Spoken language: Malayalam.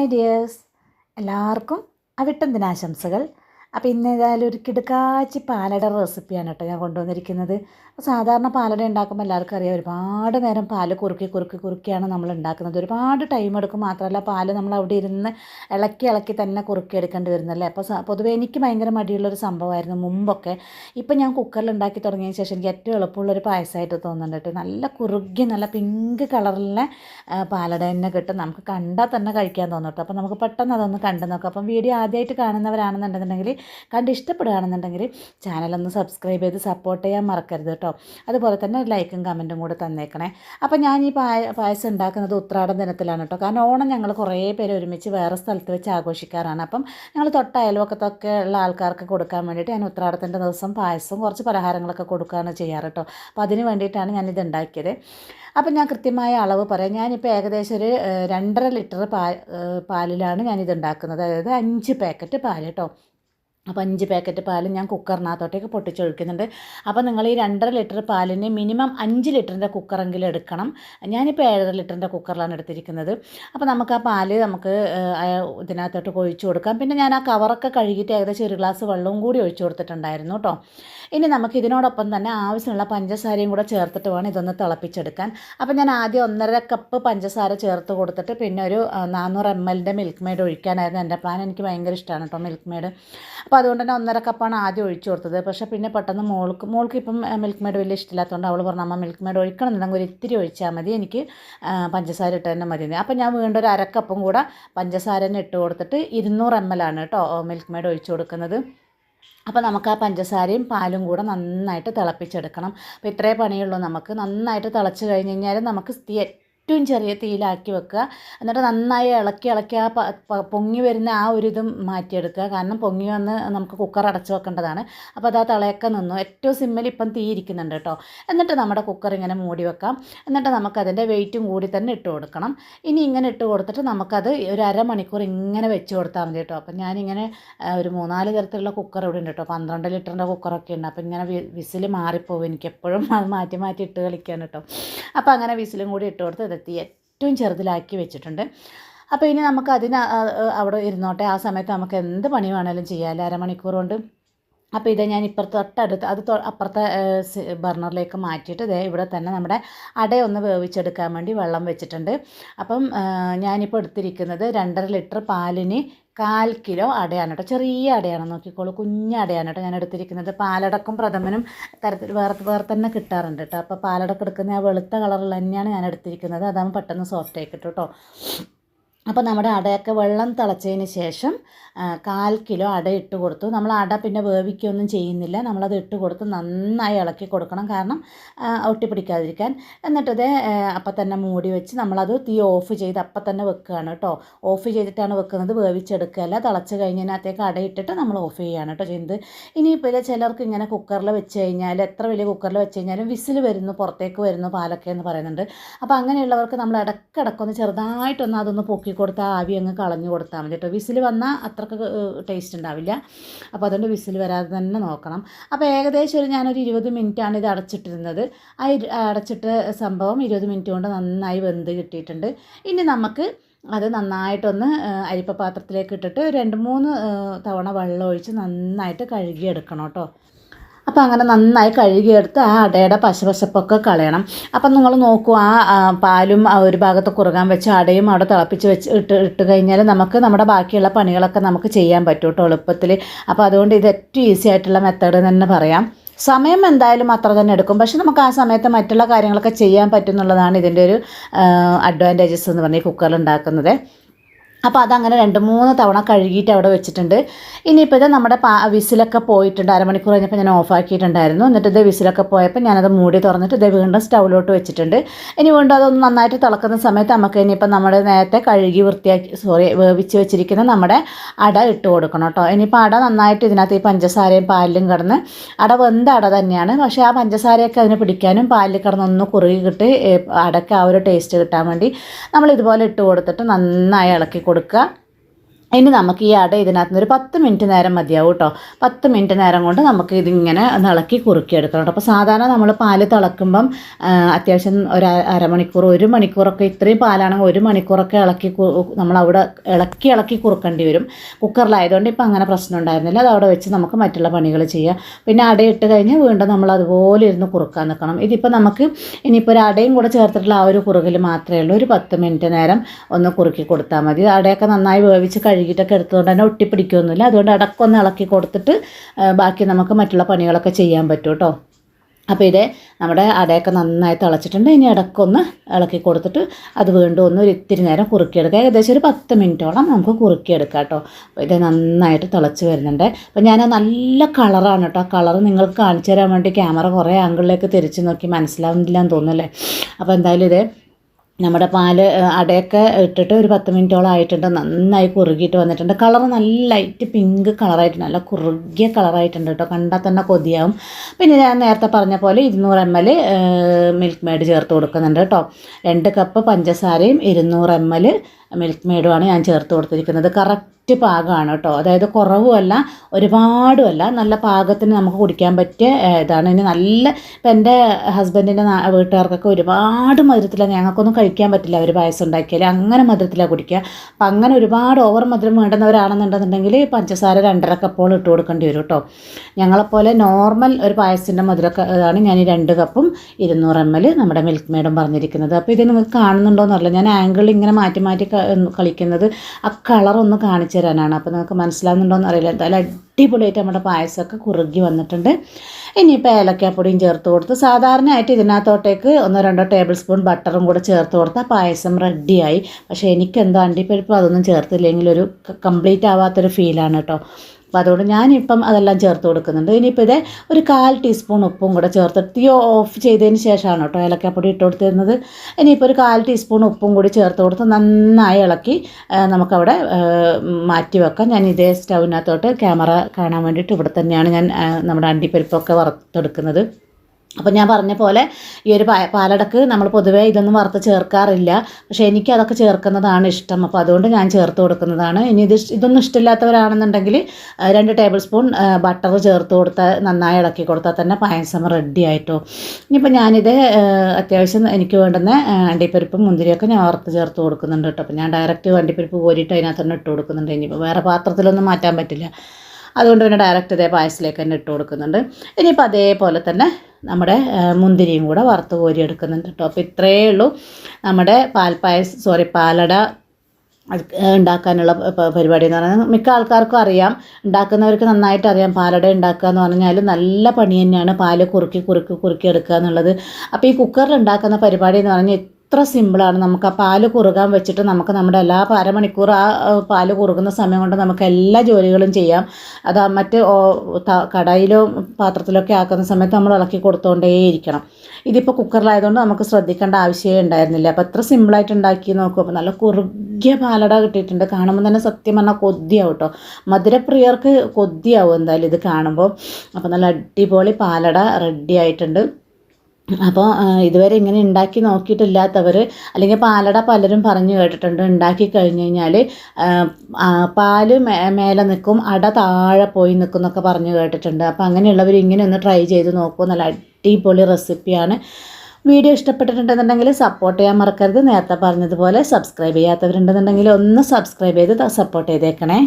Hi dears. എല്ലാവർക്കും അവിട്ടം ദിനാശംസകൾ. അപ്പോൾ ഇന്ന് ഏതായാലും ഒരു കിടുക്കാച്ചി പാലട റെസിപ്പിയാണ് കേട്ടോ ഞാൻ കൊണ്ടുവന്നിരിക്കുന്നത്. സാധാരണ പാലട ഉണ്ടാക്കുമ്പോൾ എല്ലാവർക്കും അറിയാം ഒരുപാട് നേരം പാൽ കുറുക്കി കുറുക്കി കുറുക്കിയാണ് നമ്മൾ ഉണ്ടാക്കുന്നത്. ഒരുപാട് ടൈം എടുക്കും മാത്രമല്ല പാൽ നമ്മൾ അവിടെ ഇരുന്ന് ഇളക്കി ഇളക്കി തന്നെ കുറുക്കി എടുക്കേണ്ടി വരുന്നല്ലേ അപ്പോൾ പൊതുവേ എനിക്ക് ഭയങ്കര മടിയുള്ളൊരു സംഭവമായിരുന്നു മുമ്പൊക്കെ. ഇപ്പം ഞാൻ കുക്കറിൽ ഉണ്ടാക്കി തുടങ്ങിയതിന് ശേഷം എനിക്ക് ഏറ്റവും എളുപ്പമുള്ളൊരു പായസമായിട്ട് തോന്നുന്നുണ്ട് കേട്ടോ. നല്ല കുറുകി നല്ല പിങ്ക് കളറിലെ പാലട തന്നെ കിട്ടും. നമുക്ക് കണ്ടാൽ തന്നെ കഴിക്കാൻ തോന്നും കേട്ടോ. അപ്പോൾ നമുക്ക് പെട്ടെന്ന് അതൊന്ന് കണ്ടു നോക്കാം. അപ്പം വീഡിയോ ആദ്യമായിട്ട് കാണുന്നവരാണെന്നുണ്ടെന്നുണ്ടെങ്കിൽ കണ്ട് ഇഷ്ടപ്പെടുകയാണെന്നുണ്ടെങ്കിൽ ചാനലൊന്ന് സബ്സ്ക്രൈബ് ചെയ്ത് സപ്പോർട്ട് ചെയ്യാൻ മറക്കരുത് കേട്ടോ. അതുപോലെ തന്നെ ഒരു ലൈക്കും കമന്റും കൂടെ തന്നേക്കണേ. അപ്പോൾ ഞാൻ ഈ പായ പായസം ഉണ്ടാക്കുന്നത് ഉത്രാടം ദിനത്തിലാണ് കേട്ടോ. കാരണം ഓണം ഞങ്ങൾ കുറേ പേര് ഒരുമിച്ച് വേറെ സ്ഥലത്ത് വെച്ച് ആഘോഷിക്കാറാണ്. അപ്പം ഞങ്ങൾ തൊട്ട അയൽവക്കത്തൊക്കെ ഉള്ള ആൾക്കാർക്ക് കൊടുക്കാൻ വേണ്ടിയിട്ട് ഞാൻ ഉത്രാടത്തിന്റെ ദിവസം പായസം കുറച്ച് പലഹാരങ്ങളൊക്കെ കൊടുക്കുകയാണ് ചെയ്യാറ് കേട്ടോ. അപ്പോൾ അതിന് വേണ്ടിയിട്ടാണ് ഞാനിത് ഉണ്ടാക്കിയത്. അപ്പം ഞാൻ കൃത്യമായ അളവ് പറയാം. ഞാനിപ്പോൾ ഏകദേശം ഒരു രണ്ടര ലിറ്റർ പാ പാലിലാണ് ഞാനിത് ഉണ്ടാക്കുന്നത്. അതായത് അഞ്ച് പാക്കറ്റ് പാൽ കേട്ടോ. അപ്പോൾ അഞ്ച് പാക്കറ്റ് പാൽ ഞാൻ കുക്കറിനകത്തോട്ടേക്ക് പൊട്ടിച്ചൊഴിക്കുന്നുണ്ട് അപ്പോൾ നിങ്ങൾ ഈ രണ്ടര ലിറ്റർ പാലിന് മിനിമം അഞ്ച് ലിറ്ററിന്റെ കുക്കറെങ്കിലും എടുക്കണം. ഞാനിപ്പോൾ ഏഴര ലിറ്ററിന്റെ കുക്കറിലാണ് എടുത്തിരിക്കുന്നത്. അപ്പോൾ നമുക്ക് ആ പാൽ നമുക്ക് ഇതിനകത്തോട്ട് ഒഴിച്ചു കൊടുക്കാം. പിന്നെ ഞാൻ ആ കവറൊക്കെ കഴുകിയിട്ട് ഏകദേശം ഒരു ഗ്ലാസ് വെള്ളവും കൂടി ഒഴിച്ചു കൊടുത്തിട്ടുണ്ടായിരുന്നു കേട്ടോ. ഇനി നമുക്ക് ഇതിനോടൊപ്പം തന്നെ ആവശ്യമുള്ള പഞ്ചസാരയും കൂടെ ചേർത്തിട്ട് വേണം ഇതൊന്ന് തിളപ്പിച്ചെടുക്കാൻ. അപ്പോൾ ഞാൻ ആദ്യം ഒന്നര കപ്പ് പഞ്ചസാര ചേർത്ത് കൊടുത്തിട്ട് പിന്നെ ഒരു നാനൂറ് എം എല്ലിന്റെ മിൽക്ക് മെയ്ഡ് ഒഴിക്കാനായിരുന്നു എന്റെ പ്ലാൻ എനിക്ക് ഭയങ്കര ഇഷ്ടമാണ് കേട്ടോ മിൽക്ക് മെയ്ഡ് അപ്പോൾ അതുകൊണ്ട് തന്നെ ഒന്നര കപ്പാണ് ആദ്യം ഒഴിച്ചു കൊടുത്തത്. പക്ഷേ പിന്നെ പെട്ടെന്ന് മോൾക്ക് മോൾക്ക് ഇപ്പം മിൽക്ക് മെയ്ഡ് വലിയ ഇഷ്ടമില്ലാത്തതുകൊണ്ട് അവൾ പറഞ്ഞു അമ്മ മിൽക്ക് മെയ്ഡ് ഒഴിക്കണം എന്നുണ്ടെങ്കിൽ ഒരു ഇത്തിരി ഒഴിച്ചാൽ മതി. എനിക്ക് പഞ്ചസാര ഇട്ട് തന്നെ മതി. അപ്പോൾ ഞാൻ വീണ്ടും ഒരു അരക്കപ്പും കൂടെ പഞ്ചസാര തന്നെ ഇട്ട് കൊടുത്തിട്ട് ഇരുന്നൂറ് എം എൽ ആണ് കേട്ടോ മിൽക്ക് മെയ്ഡ് ഒഴിച്ചു കൊടുക്കുന്നത്. അപ്പോൾ നമുക്ക് ആ പഞ്ചസാരയും പാലും കൂടെ നന്നായിട്ട് തിളപ്പിച്ചെടുക്കണം. അപ്പോൾ ഇത്രേ പണിയുള്ളൂ നമുക്ക്. നന്നായിട്ട് തിളച്ച് കഴിഞ്ഞ് കഴിഞ്ഞാൽ നമുക്ക് ഏറ്റവും ചെറിയ തീയിലാക്കി വെക്കുക. എന്നിട്ട് നന്നായി ഇളക്കി ഇളക്കി ആ പൊങ്ങി വരുന്ന ആ ഒരു ഇതും മാറ്റിയെടുക്കുക. കാരണം പൊങ്ങി വന്ന് നമുക്ക് കുക്കർ അടച്ചു വെക്കേണ്ടതാണ്. അപ്പോൾ അത് ആ തിളയൊക്കെ നിന്നു. ഏറ്റവും സിമ്മിൽ ഇപ്പം തീ ഇരിക്കുന്നുണ്ട് കേട്ടോ. എന്നിട്ട് നമ്മുടെ കുക്കർ ഇങ്ങനെ മൂടി വെക്കാം. എന്നിട്ട് നമുക്കതിന്റെ വെയിറ്റും കൂടി തന്നെ ഇട്ട് കൊടുക്കണം. ഇനി ഇങ്ങനെ ഇട്ട് കൊടുത്തിട്ട് നമുക്കത് ഒരു അരമണിക്കൂർ ഇങ്ങനെ വെച്ച് കൊടുത്താൽ മതി കേട്ടോ. അപ്പം ഞാനിങ്ങനെ ഒരു മൂന്നാൽ തരത്തിലുള്ള കുക്കർ ഇവിടെ ഉണ്ട് കേട്ടോ. പന്ത്രണ്ട് ലിറ്ററിന്റെ കുക്കറൊക്കെ ഉണ്ട്. അപ്പം ഇങ്ങനെ വിസിൽ മാറിപ്പോവും. എനിക്ക് എപ്പോഴും അത് മാറ്റി മാറ്റി ഇട്ട് കളിക്കാൻ കേട്ടോ. അപ്പോൾ അങ്ങനെ വിസിലും കൂടി ഇട്ട് കൊടുത്ത് ഇതെത്തി ഏറ്റവും ചെറുതിലാക്കി വെച്ചിട്ടുണ്ട്. അപ്പോൾ ഇനി നമുക്ക് അതിന് അവിടെ ഇരുന്നോട്ടെ. ആ സമയത്ത് നമുക്ക് എന്ത് പണി വേണമെങ്കിലും ചെയ്യാമല്ലോ അരമണിക്കൂർ കൊണ്ട്. അപ്പോൾ ഇത് ഞാൻ ഇപ്പുറത്ത് തൊട്ടടുത്ത് അത് അപ്പുറത്തെ ബർണറിലേക്ക് മാറ്റിയിട്ട് ദേ ഇവിടെ തന്നെ നമ്മുടെ അടയൊന്ന് വേവിച്ചെടുക്കാൻ വേണ്ടി വെള്ളം വെച്ചിട്ടുണ്ട്. അപ്പം ഞാനിപ്പോൾ എടുത്തിരിക്കുന്നത് രണ്ടര ലിറ്റർ പാലിന് കാൽ കിലോ അടയാണ് കേട്ടോ ചെറിയ അടയാണ് നോക്കിക്കോളൂ. കുഞ്ഞ അടയാണ് കേട്ടോ ഞാൻ എടുത്തിരിക്കുന്നത് പാലടക്കും പ്രഥമനും തരത്തിൽ വേറെ വേറെ തന്നെ കിട്ടാറുണ്ട് കേട്ടോ അപ്പോൾ പാലടക്കം എടുക്കുന്ന ആ വെളുത്ത കളറിൽ തന്നെയാണ് ഞാൻ എടുത്തിരിക്കുന്നത് അതാകുമ്പോൾ പെട്ടെന്ന് സോഫ്റ്റ് ആയി കിട്ടും കേട്ടോ അപ്പോൾ നമ്മുടെ അടയൊക്കെ വെള്ളം തിളച്ചതിന് ശേഷം കാൽ കിലോ അട ഇട്ട് കൊടുത്തു. നമ്മൾ അട പിന്നെ വേവിക്കുകയൊന്നും ചെയ്യുന്നില്ല. നമ്മളത് ഇട്ട് കൊടുത്ത് നന്നായി ഇളക്കി കൊടുക്കണം. കാരണം ഒട്ടിപ്പിടിക്കാതിരിക്കാൻ. എന്നിട്ടത് അപ്പം തന്നെ മൂടി വെച്ച് നമ്മളത് തീ ഓഫ് ചെയ്ത് അപ്പം തന്നെ വെക്കുകയാണ് കേട്ടോ ഓഫ് ചെയ്തിട്ടാണ് വെക്കുന്നത്. വേവിച്ചെടുക്കുകയല്ല. തിളച്ച് കഴിഞ്ഞതിനകത്തേക്ക് അട ഇട്ടിട്ട് നമ്മൾ ഓഫ് ചെയ്യുകയാണ് കേട്ടോ ചെയ്യുന്നത്. ഇനിയിപ്പോൾ ചിലർക്ക് ഇങ്ങനെ കുക്കറിൽ വെച്ച് കഴിഞ്ഞാൽ എത്ര വലിയ കുക്കറിൽ വെച്ച് കഴിഞ്ഞാലും വിസിൽ വരുന്നു പുറത്തേക്ക് വരുന്നു പാലൊക്കെ എന്ന് പറയുന്നുണ്ട്. അപ്പോൾ അങ്ങനെയുള്ളവർക്ക് നമ്മൾ ഇടയ്ക്കിടയ്ക്കൊന്ന് ചെറുതായിട്ടൊന്ന് അതൊന്ന് പൊക്കി കൊടുത്താൽ ആവി അങ്ങ് കളഞ്ഞു കൊടുത്താൽ മതി കേട്ടോ. വിസിൽ വന്നാൽ അത്രയ്ക്ക് ടേസ്റ്റ് ഉണ്ടാവില്ല. അപ്പോൾ അതുകൊണ്ട് വിസിൽ വരാതെ തന്നെ നോക്കണം. അപ്പോൾ ഏകദേശം ഒരു ഞാനൊരു ഇരുപത് മിനിറ്റാണ് ഇത് അടച്ചിട്ടിരുന്നത്. ആ അടച്ചിട്ട സംഭവം ഇരുപത് മിനിറ്റ് കൊണ്ട് നന്നായി വെന്ത് കിട്ടിയിട്ടുണ്ട്. ഇനി നമുക്ക് അത് നന്നായിട്ടൊന്ന് അരിപ്പ പാത്രത്തിലേക്ക് ഇട്ടിട്ട് രണ്ട് മൂന്ന് തവണ വെള്ളം ഒഴിച്ച് നന്നായിട്ട് കഴുകിയെടുക്കണം കേട്ടോ. അപ്പോൾ അങ്ങനെ നന്നായി കഴുകിയെടുത്ത് ആ അടയുടെ പശപശപ്പൊക്കെ കളയണം. അപ്പം നിങ്ങൾ നോക്കൂ ആ പാലും ഒരു ഭാഗത്ത് കുറുകാൻ വെച്ച് അടയും അവിടെ തിളപ്പിച്ച് വെച്ച് ഇട്ട് ഇട്ട് കഴിഞ്ഞാൽ നമുക്ക് നമ്മുടെ ബാക്കിയുള്ള പണികളൊക്കെ നമുക്ക് ചെയ്യാൻ പറ്റും കേട്ടോ എളുപ്പത്തിൽ അപ്പോൾ അതുകൊണ്ട് ഇത് ഏറ്റവും ഈസി ആയിട്ടുള്ള മെത്തേഡ് തന്നെ പറയാം. സമയം എന്തായാലും അത്ര തന്നെ എടുക്കും. പക്ഷെ നമുക്ക് ആ സമയത്ത് മറ്റുള്ള കാര്യങ്ങളൊക്കെ ചെയ്യാൻ പറ്റും എന്നുള്ളതാണ് ഇതിന്റെ ഒരു അഡ്വാന്റേജസ് എന്ന് പറഞ്ഞാൽ കുക്കറിൽ ഉണ്ടാക്കുന്നത്. അപ്പോൾ അതങ്ങനെ രണ്ട് മൂന്ന് തവണ കഴുകിയിട്ട് അവിടെ വെച്ചിട്ടുണ്ട്. ഇനിയിപ്പോൾ ഇത് നമ്മുടെ വിസിലൊക്കെ പോയിട്ടുണ്ട്. അരമണിക്കൂർ കഴിഞ്ഞപ്പോൾ ഞാൻ ഓഫാക്കിയിട്ടുണ്ടായിരുന്നു എന്നിട്ട് ഇത് വിസിലൊക്കെ പോയപ്പോൾ ഞാനത് മൂടി തുറന്നിട്ട് ഇത് വീണ്ടും സ്റ്റൗവിലോട്ട് വെച്ചിട്ടുണ്ട്. ഇനി വീണ്ടും അതൊന്ന് നന്നായിട്ട് തിളക്കുന്ന സമയത്ത് നമുക്ക് ഇനിയിപ്പോൾ നമ്മുടെ നേരത്തെ കഴുകി വൃത്തിയാക്കി സോറി വേവിച്ച് വെച്ചിരിക്കുന്ന നമ്മുടെ അട ഇട്ട് കൊടുക്കണം കേട്ടോ. ഇനിയിപ്പോൾ അട നന്നായിട്ട് ഇതിനകത്ത് ഈ പഞ്ചസാരയും പാലിലും കിടന്ന് അട വെന്ത അട തന്നെയാണ്. പക്ഷേ ആ പഞ്ചസാരയൊക്കെ അതിന് പിടിക്കാനും പാലിൽ കിടന്ന് ഒന്ന് കുറുകി കിട്ടി അടയ്ക്ക് ആ ഒരു ടേസ്റ്റ് കിട്ടാൻ വേണ്ടി നമ്മൾ ഇതുപോലെ ഇട്ട് കൊടുത്തിട്ട് നന്നായി ഇളക്കി കൊടുക്കുക ഇനി നമുക്ക് ഈ അട ഇതിനകത്ത് നിന്ന് ഒരു പത്ത് മിനിറ്റ് നേരം മതിയാവും കേട്ടോ പത്ത് മിനിറ്റ് നേരം കൊണ്ട് നമുക്ക് ഇതിങ്ങനെ ഇളക്കി കുറുക്കിയെടുക്കണം കേട്ടോ അപ്പോൾ സാധാരണ നമ്മൾ പാൽ തിളക്കുമ്പം അത്യാവശ്യം ഒരു അരമണിക്കൂർ ഒരു മണിക്കൂറൊക്കെ ഇത്രയും പാലാണെങ്കിൽ ഒരു മണിക്കൂറൊക്കെ ഇളക്കി നമ്മൾ അവിടെ ഇളക്കി ഇളക്കി കുറുക്കേണ്ടി വരും. കുക്കറിലായതുകൊണ്ട് ഇപ്പം അങ്ങനെ പ്രശ്നം ഉണ്ടായിരുന്നില്ല. അത് അവിടെ വെച്ച് നമുക്ക് മറ്റുള്ള പണികൾ ചെയ്യാം. പിന്നെ അടയിട്ട് കഴിഞ്ഞ് വീണ്ടും നമ്മൾ അതുപോലെ ഇരുന്ന് കുറുക്കാൻ നിൽക്കണം. ഇതിപ്പോൾ നമുക്ക് ഇനിയിപ്പോൾ ഒരു അടയും കൂടെ ചേർത്തിട്ടുള്ള ആ ഒരു കുറുകിൽ മാത്രമേ ഉള്ളൂ. ഒരു പത്ത് മിനിറ്റ് നേരം ഒന്ന് കുറുക്കി കൊടുത്താൽ മതി. അടയൊക്കെ നന്നായി വേവിച്ച് കഴുകിയിട്ടൊക്കെ എടുത്തുകൊണ്ട് തന്നെ ഒട്ടിപ്പിടിക്കുകയൊന്നുമില്ല അതുകൊണ്ട് അടക്കൊന്ന് ഇളക്കി കൊടുത്തിട്ട് ബാക്കി നമുക്ക് മറ്റുള്ള പണികളൊക്കെ ചെയ്യാൻ പറ്റും കേട്ടോ അപ്പോൾ ഇതേ നമ്മുടെ അടയൊക്കെ നന്നായി തിളച്ചിട്ടുണ്ട്. ഇനി ഇടയ്ക്കൊന്ന് ഇളക്കി കൊടുത്തിട്ട് അത് വീണ്ടും ഒന്ന് ഒരു ഇത്തിരി നേരം കുറുക്കിയെടുക്കുക ഏകദേശം ഒരു പത്ത് മിനിറ്റോളം നമുക്ക് കുറുക്കിയെടുക്കാം കേട്ടോ അപ്പോൾ ഇത് നന്നായിട്ട് തിളച്ച് വരുന്നുണ്ട്. അപ്പോൾ ഞാൻ നല്ല കളറാണ് കേട്ടോ കളർ നിങ്ങൾക്ക് കാണിച്ചു തരാൻ വേണ്ടി ക്യാമറ കുറേ ആംഗിളിലേക്ക് തിരിച്ച് നോക്കി മനസ്സിലാവുന്നില്ല എന്ന് തോന്നുന്നല്ലേ അപ്പോൾ എന്തായാലും ഇത് നമ്മുടെ പാൽ അടയൊക്കെ ഇട്ടിട്ട് ഒരു പത്ത് മിനിറ്റോളം ആയിട്ടുണ്ട്. നന്നായി കുറുകിയിട്ട് വന്നിട്ടുണ്ട്. കളർ നല്ല ലൈറ്റ് പിങ്ക് കളറായിട്ടുണ്ട്. നല്ല കുറുകിയ കളറായിട്ടുണ്ട് കേട്ടോ. കണ്ടാൽ തന്നെ കൊതിയാവും. പിന്നെ ഞാൻ നേരത്തെ പറഞ്ഞ പോലെ ഇരുന്നൂറ് എം എൽ മിൽക്ക് മെയ്ഡ് ചേർത്ത് കൊടുക്കുന്നുണ്ട് കേട്ടോ. രണ്ട് കപ്പ് പഞ്ചസാരയും ഇരുന്നൂറ് എം എൽ മിൽക്ക് മെയ്ഡുമാണ് ഞാൻ ചേർത്ത് കൊടുത്തിരിക്കുന്നത്. കറക്റ്റ് പാകമാണ് കേട്ടോ. അതായത് കുറവുമല്ല ഒരുപാടുമല്ല. നല്ല പാകത്തിന് നമുക്ക് കുടിക്കാൻ പറ്റിയ ഇതാണ്. ഇനി നല്ല ഇപ്പം എന്റെ ഹസ്ബൻഡിന്റെ വീട്ടുകാർക്കൊക്കെ ഒരുപാട് മധുരത്തിലാണ് ഞങ്ങൾക്കൊന്നും കഴിക്കാൻ പറ്റില്ല അവർ പായസം ഉണ്ടാക്കിയാൽ അങ്ങനെ മധുരത്തിലാണ് കുടിക്കുക. അപ്പം അങ്ങനെ ഒരുപാട് ഓവർ മധുരം വേണ്ടുന്നവരാണെന്നുണ്ടെന്നുണ്ടെങ്കിൽ പഞ്ചസാര രണ്ടര കപ്പോളം ഇട്ട് കൊടുക്കേണ്ടി വരും കേട്ടോ. ഞങ്ങളെപ്പോലെ നോർമൽ ഒരു പായസത്തിന്റെ മധുരമൊക്കെ ഇതാണ് ഞാൻ ഈ രണ്ട് കപ്പും ഇരുന്നൂറ് എം എൽ നമ്മുടെ മിൽക്ക് മെയ്ഡും പറഞ്ഞിരിക്കുന്നത്. അപ്പോൾ ഇത് നിങ്ങൾക്ക് കാണുന്നുണ്ടോ എന്നറിയില്ല ഞാൻ ആംഗിൾ ഇങ്ങനെ മാറ്റി മാറ്റി കളിക്കുന്നത് ആ കളർ ഒന്ന് കാണിച്ചു തരാനാണ്. അപ്പോൾ നിങ്ങൾക്ക് മനസ്സിലാവുന്നുണ്ടോയെന്ന് അറിയില്ല. എന്തായാലും അടിപൊളിയായിട്ട് നമ്മുടെ പായസമൊക്കെ കുറുകി വന്നിട്ടുണ്ട്. ഇനിയിപ്പോൾ ഏലക്കാപ്പൊടിയും ചേർത്ത് കൊടുത്ത് സാധാരണയായിട്ട് ഇതിനകത്തോട്ടേക്ക് ഒന്നോ രണ്ടോ ടേബിൾ സ്പൂൺ ബട്ടറും കൂടെ ചേർത്ത് കൊടുത്താൽ പായസം റെഡിയായി പക്ഷേ എനിക്കെന്തോ അണ്ടിപ്പരിപ്പ് അതൊന്നും ചേർത്തില്ലെങ്കിൽ ഒരു കംപ്ലീറ്റ് ആവാത്തൊരു ഫീലാണ് കേട്ടോ. അപ്പോൾ അതുകൊണ്ട് ഞാനിപ്പം അതെല്ലാം ചേർത്ത് കൊടുക്കുന്നുണ്ട്. ഇനിയിപ്പോൾ ഇത് ഒരു കാൽ ടീസ്പൂൺ ഉപ്പും കൂടെ ചേർത്തിട്ട് തീ ഓഫ് ചെയ്തതിന് ശേഷമാണ് കേട്ടോ ഏലക്കാപ്പൊടി ഇട്ട് കൊടുത്തിരുന്നത്. ഇനിയിപ്പോൾ ഒരു കാൽ ടീസ്പൂൺ ഉപ്പും കൂടി ചേർത്ത് കൊടുത്ത് നന്നായി ഇളക്കി നമുക്കവിടെ മാറ്റി വെക്കാം. ഞാൻ ഇതേ സ്റ്റൗവിനകത്തോട്ട് ക്യാമറ കാണാൻ വേണ്ടിയിട്ട് ഇവിടെ തന്നെയാണ് ഞാൻ നമ്മുടെ അണ്ടിപ്പരിപ്പൊക്കെ വറുത്തെടുക്കുന്നത്. അപ്പോൾ ഞാൻ പറഞ്ഞ പോലെ ഈ ഒരു പാലടക്ക് നമ്മൾ പൊതുവേ ഇതൊന്നും വറുത്ത് ചേർക്കാറില്ല. പക്ഷേ എനിക്ക് അതൊക്കെ ചേർക്കുന്നതാണ് ഇഷ്ടം. അപ്പോൾ അതുകൊണ്ട് ഞാൻ ചേർത്ത് കൊടുക്കുന്നതാണ്. ഇനി ഇത് ഇതൊന്നും ഇഷ്ടമില്ലാത്തവരാണെന്നുണ്ടെങ്കിൽ രണ്ട് ടേബിൾ സ്പൂൺ ബട്ടർ ചേർത്ത് കൊടുത്താൽ നന്നായി ഇളക്കി കൊടുത്താൽ തന്നെ പായസം റെഡി ആയിട്ടോ. ഇനിയിപ്പോൾ ഞാനിത് അത്യാവശ്യം എനിക്ക് വേണ്ടുന്ന അണ്ടിപ്പരിപ്പും മുന്തിരിയൊക്കെ ഞാൻ വറുത്ത് ചേർത്ത് കൊടുക്കുന്നുണ്ട് കേട്ടോ. അപ്പോൾ ഞാൻ ഡയറക്റ്റ് അണ്ടിപ്പരിപ്പ് കോരിയിട്ട് അതിനകത്ത് തന്നെ ഇട്ട് കൊടുക്കുന്നുണ്ട്. ഇനിയിപ്പോൾ വേറെ പാത്രത്തിലൊന്നും മാറ്റാൻ പറ്റില്ല. അതുകൊണ്ട് പിന്നെ ഡയറക്റ്റ് ഇതേ പായസത്തിലേക്ക് തന്നെ ഇട്ട് കൊടുക്കുന്നുണ്ട്. ഇനിയിപ്പോൾ അതേപോലെ തന്നെ നമ്മുടെ മുന്തിരിയും കൂടെ വറുത്ത് കോരി എടുക്കുന്നുണ്ട് കേട്ടോ. അപ്പോൾ ഇത്രയേ ഉള്ളൂ നമ്മുടെ പാൽപ്പായസം സോറി പാലട ഉണ്ടാക്കാനുള്ള പരിപാടി എന്ന് പറയുന്നത് മിക്ക ആൾക്കാർക്കും അറിയാം. ഉണ്ടാക്കുന്നവർക്ക് നന്നായിട്ട് അറിയാം പാലട ഉണ്ടാക്കുക എന്ന് പറഞ്ഞാൽ നല്ല പണി തന്നെയാണ്. പാൽ കുറുക്കി കുറുക്കി കുറുക്കി എടുക്കുക എന്നുള്ളത്. അപ്പോൾ ഈ കുക്കറിൽ ഉണ്ടാക്കുന്ന പരിപാടി എന്ന് പറഞ്ഞാൽ എത്ര സിമ്പിളാണ്. നമുക്ക് ആ പാൽ കുറുകാൻ വെച്ചിട്ട് നമുക്ക് നമ്മുടെ എല്ലാ അരമണിക്കൂർ ആ പാൽ കുറുകുന്ന സമയം കൊണ്ട് നമുക്ക് എല്ലാ ജോലികളും ചെയ്യാം. അത് മറ്റ് കടയിലോ പാത്രത്തിലൊക്കെ ആക്കുന്ന സമയത്ത് നമ്മൾ ഇളക്കി കൊടുത്തുകൊണ്ടേയിരിക്കണം ഇതിപ്പോൾ കുക്കറിലായതുകൊണ്ട് നമുക്ക് ശ്രദ്ധിക്കേണ്ട ആവശ്യമേ ഉണ്ടായിരുന്നില്ല. അപ്പോൾ എത്ര സിമ്പിളായിട്ട് ഉണ്ടാക്കി നോക്കും. അപ്പോൾ നല്ല കുറുകിയ പാലട കിട്ടിയിട്ടുണ്ട്. കാണുമ്പോൾ തന്നെ സത്യം പറഞ്ഞാൽ കൊതിയാവും കേട്ടോ മധുരപ്രിയർക്ക് കൊതിയാവും എന്തായാലും ഇത് കാണുമ്പോൾ അപ്പോൾ നല്ല അടിപൊളി പാലട റെഡി ആയിട്ടുണ്ട്. അപ്പോൾ ഇതുവരെ ഇങ്ങനെ ഉണ്ടാക്കി നോക്കിയിട്ടില്ലാത്തവർ അല്ലെങ്കിൽ പാലട പലരും പറഞ്ഞു കേട്ടിട്ടുണ്ട് ഉണ്ടാക്കി കഴിഞ്ഞ് കഴിഞ്ഞാൽ പാൽ മേ മേലെ നിൽക്കും അട താഴെ പോയി നിൽക്കും എന്നൊക്കെ പറഞ്ഞു കേട്ടിട്ടുണ്ട്. അപ്പോൾ അങ്ങനെയുള്ളവർ ഇങ്ങനെ ഒന്ന് ട്രൈ ചെയ്ത് നോക്കൂ നല്ല അടിപൊളി റെസിപ്പിയാണ്. വീഡിയോ ഇഷ്ടപ്പെട്ടിട്ടുണ്ടെന്നുണ്ടെങ്കിൽ സപ്പോർട്ട് ചെയ്യാൻ മറക്കരുത്. നേരത്തെ പറഞ്ഞതുപോലെ സബ്സ്ക്രൈബ് ചെയ്യാത്തവരുണ്ടെന്നുണ്ടെങ്കിൽ ഒന്ന് സബ്സ്ക്രൈബ് ചെയ്ത് സപ്പോർട്ട് ചെയ്തേക്കണേ.